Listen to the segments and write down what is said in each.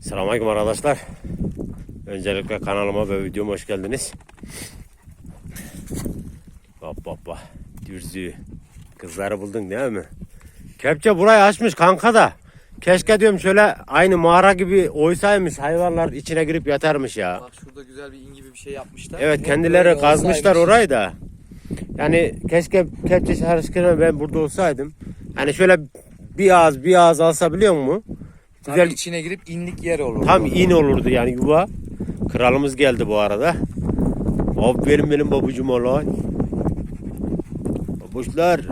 Selamünaleyküm arkadaşlar. Öncelikle kanalıma ve videoma hoş geldiniz. Hop hop. Dürzü. Kızları buldun değil mi? Kepçe burayı açmış kanka da. Keşke diyorum şöyle aynı mağara gibi oysaymış hayvanlar içine girip yatarmış ya. Bak şurada güzel bir in gibi bir şey yapmışlar. Evet kendileri böyle kazmışlar olsaymış- orayı da. Yani keşke kepçe çalışırken ben burada olsaydım. Hani şöyle bir ağız bir ağız alsa biliyor musun? Tam Güzel içine girip inlik yer olur. Tam in olurdu yani yuva. Kralımız geldi bu arada. Aferin benim babucum olay. Babuşlar.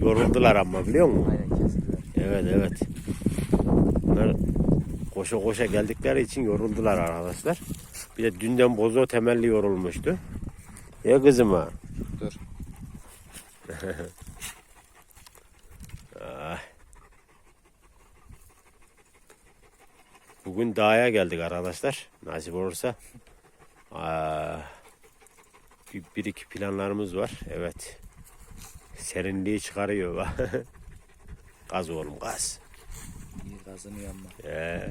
Yoruldular ama biliyor musun? Aynen. Evet evet. Bunlar koşa koşa geldikleri için yoruldular arkadaşlar. Bir de dünden bozo temelli yorulmuştu. Ya kızım ha. Dur. Bugün dağa geldik arkadaşlar. Nasip olursa. Aa, bir, bir iki planlarımız var. Evet. Serinliği çıkarıyor. gaz oğlum gaz. İyi kazanıyor ama. Ee,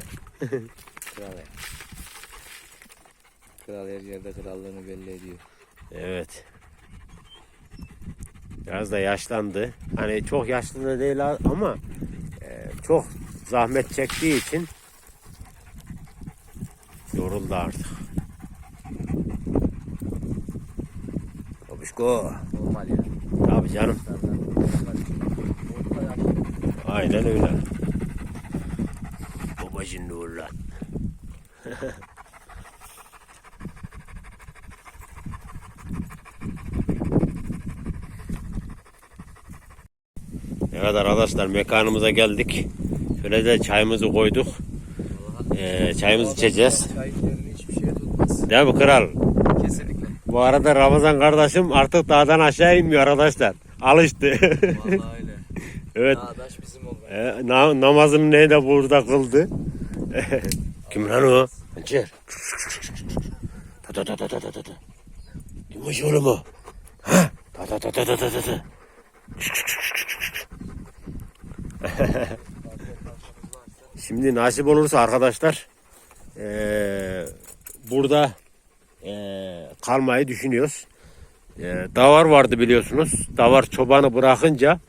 Kral ya. Kral her yerde krallığını belli ediyor. evet. Biraz da yaşlandı. Hani çok yaşlı da değil ama e, çok zahmet çektiği için yoruldu artık. Babuşko. Normal ya. Tabii canım. Aynen öyle. Babacın lan. evet arkadaşlar mekanımıza geldik. Şöyle de çayımızı koyduk. Ee, çayımızı içeceğiz. Değil mi kral? Kesinlikle. Bu arada Ramazan kardeşim artık dağdan aşağı inmiyor arkadaşlar. Alıştı. Vallahi öyle. evet. Dağdaş bizim oldu. E, na- namazını ne de burada kıldı. Kim lan o? Hançer. Ta ta ta ta ta ta ta. Kimmiş oğlum o? Ha? Ta ta ta ta ta ta ta. Şimdi nasip olursa arkadaşlar eee, burada eee, kalmayı düşünüyoruz. Eee, davar vardı biliyorsunuz. Davar çobanı bırakınca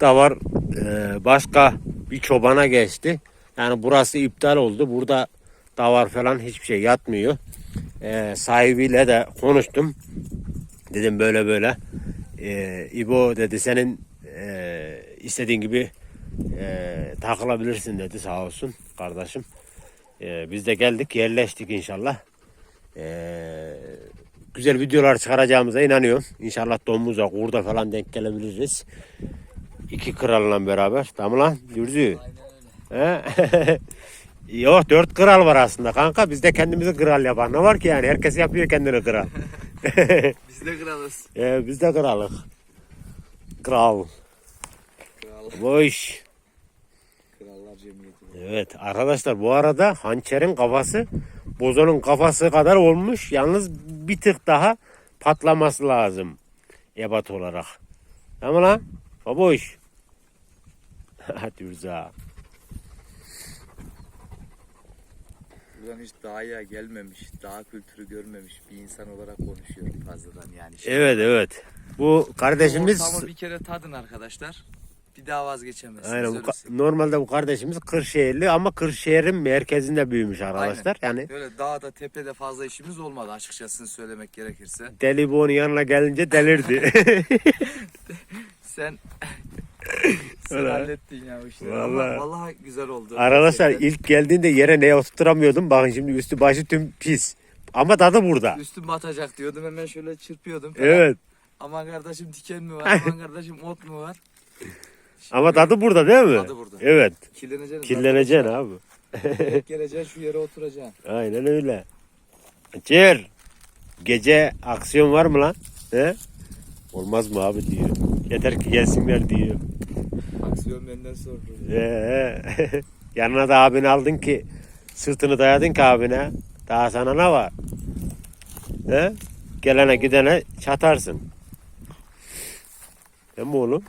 davar eee, başka bir çobana geçti. Yani burası iptal oldu. Burada davar falan hiçbir şey yatmıyor. Eee, sahibiyle de konuştum. Dedim böyle böyle. Eee İbo dedi senin eee, istediğin gibi eee, takılabilirsin dedi sağ olsun kardeşim. Eee, biz de geldik yerleştik inşallah. Eee, güzel videolar çıkaracağımıza inanıyorum. İnşallah domuza, kurda falan denk gelebiliriz. İki kralla beraber. Tamam lan Dürzü. Yok dört kral var aslında kanka. Biz de kendimizi kral yapan ne var ki yani? Herkes yapıyor kendini kral. Biz de kralız. Ee, biz de kralık. Kral. Kral. Cemiyeti. Evet arkadaşlar bu arada hançerin kafası bozonun kafası kadar olmuş. Yalnız bir tık daha patlaması lazım. Ebat olarak. Tamam lan? Baboş. Hadi Rıza. Buradan hiç dağa gelmemiş, dağ kültürü görmemiş bir insan olarak konuşuyorum fazladan yani. Evet evet. Bu kardeşimiz Ortamı bir kere tadın arkadaşlar. Bir daha vazgeçemezsiniz. Aynen bu öyle ka- söyleyeyim. normalde bu kardeşimiz Kırşehirli ama Kırşehir'in merkezinde büyümüş arkadaşlar. Yani Böyle dağda tepede fazla işimiz olmadı açıkçası söylemek gerekirse. deli bu onun yanına gelince delirdi. Sen sen Öyle. hallettin ya bu işleri. Vallahi. Ama vallahi güzel oldu. arkadaşlar Gerçekten. ilk geldiğinde yere neye oturtamıyordum. Bakın şimdi üstü başı tüm pis. Ama tadı burada. Üstüm batacak diyordum hemen şöyle çırpıyordum. falan. Evet. Aman kardeşim diken mi var? Aman kardeşim ot mu var? Ama tadı burada değil mi? Tadı burada. Evet. Kirleneceksin. Kirleneceksin abi. Direkt Geleceksin şu yere oturacaksın. Aynen öyle. Çer. Gece aksiyon var mı lan? He? Olmaz mı abi diyor. Yeter ki gelsinler diyor. Aksiyon benden sordu. Ee, yanına da abini aldın ki sırtını dayadın ki abine. Daha sana ne var? He? Gelene gidene çatarsın. Değil mi oğlum?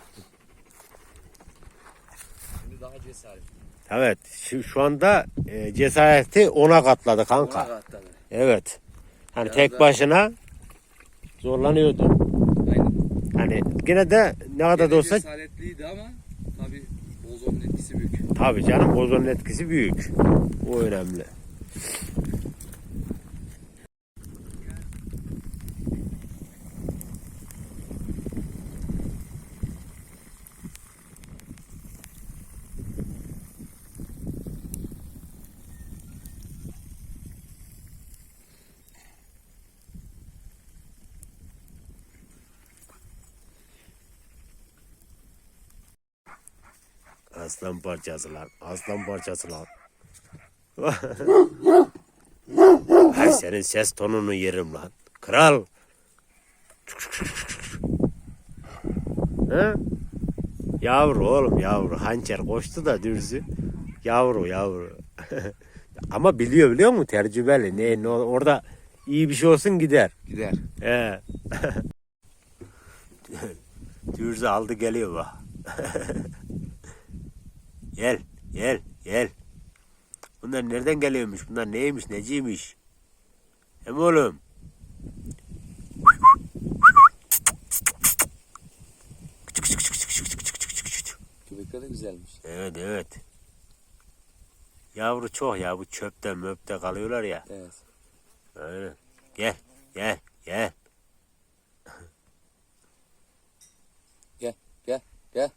Şimdi daha cesaret. Evet. Şu, şu anda e, cesareti ona katladı kanka. Ona katladı. Evet. Hani Biraz tek da- başına zorlanıyordu. Aynen. Hani yine de ne kadar da olsa Cesaretliydi ama tabi ozonun etkisi büyük. tabii canım ozonun etkisi büyük. O önemli. Aslan parçası lan. Aslan parçası lan. Ay senin ses tonunu yerim lan. Kral. Ha? Yavru oğlum yavru. Hançer koştu da dürzü. Yavru yavru. Ama biliyor biliyor musun? Tecrübeli. Ne, ne orada iyi bir şey olsun gider. Gider. He. Dürzü aldı geliyor bak. gel, gel, gel. Bunlar nereden geliyormuş? Bunlar neymiş, neciymiş? Hem oğlum. Köpekler de güzelmiş. Evet, evet. Yavru çok ya bu çöpte möpte kalıyorlar ya. Evet. Gel, gel, gel. Gel, gel, gel.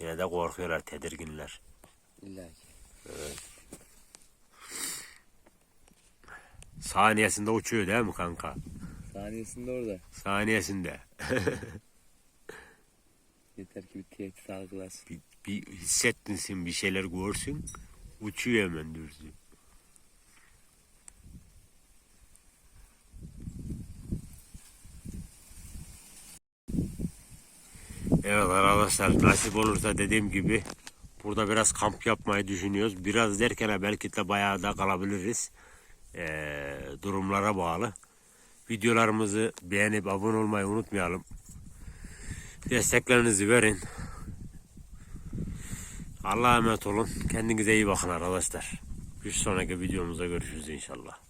Yine de korkuyorlar, tedirginler. İlla ki. Saniyesinde uçuyor değil mi kanka? Saniyesinde orada. Saniyesinde. Yeter ki bir tehdit algılasın. bir, bir hissettinsin bir şeyler görsün. Uçuyor hemen dürzü. Evet arkadaşlar nasip olursa dediğim gibi burada biraz kamp yapmayı düşünüyoruz. Biraz derken belki de bayağı da kalabiliriz. Ee, durumlara bağlı. Videolarımızı beğenip abone olmayı unutmayalım. Desteklerinizi verin. Allah'a emanet olun. Kendinize iyi bakın arkadaşlar. Bir sonraki videomuzda görüşürüz inşallah.